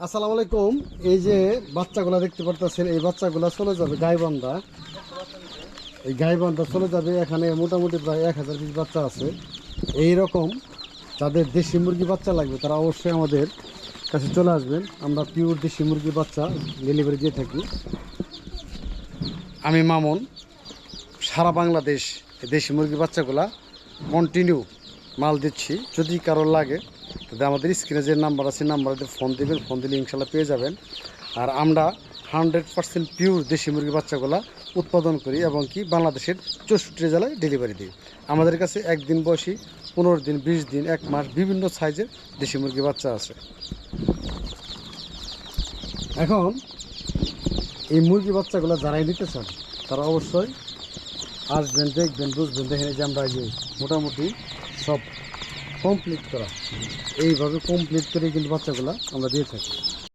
আসসালামু আলাইকুম। এই যে বাচ্চাগুলা দেখতে পারতেছেন, এই বাচ্চাগুলা চলে যাবে গাইবান্ধা। এই গাইবান্ধা চলে যাবে এখানে মোটামুটি প্রায় এক হাজার পিস বাচ্চা আছে। এই রকম যাদের দেশি মুরগি বাচ্চা লাগবে, তারা অবশ্যই আমাদের কাছে চলে আসবেন। আমরা পিওর দেশি মুরগি বাচ্চা ডেলিভারি দিয়ে থাকি। আমি মামুন, সারা বাংলাদেশ দেশি মুরগি বাচ্চাগুলা কন্টিনিউ মাল দিচ্ছি। যদি কারোর লাগে, তাহলে আমাদের স্ক্রিনে যে নাম্বার আছে, নাম্বারে ফোন দিবেন, ফোন দিলে ইনশাল্লাহ পেয়ে যাবেন। আর আমরা হান্ড্রেড পার্সেন্ট পিওর দেশি মুরগি বাচ্চাগুলা উৎপাদন করি এবং কি বাংলাদেশের চৌষট্টি জেলায় ডেলিভারি দিই। আমাদের কাছে একদিন বয়সী, পনেরো দিন, বিশ দিন, এক মাস বিভিন্ন সাইজের দেশি মুরগি বাচ্চা আছে। এখন এই মুরগি বাচ্চাগুলো যারাই নিতে চান, তারা অবশ্যই আসবেন, দেখবেন, বুঝবেন, দেখেন যে আমরা যে মোটামুটি সব কমপ্লিট করা। এইভাবে কমপ্লিট করে কিন্তু বাচ্চাগুলো আমরা দিয়ে থাকি।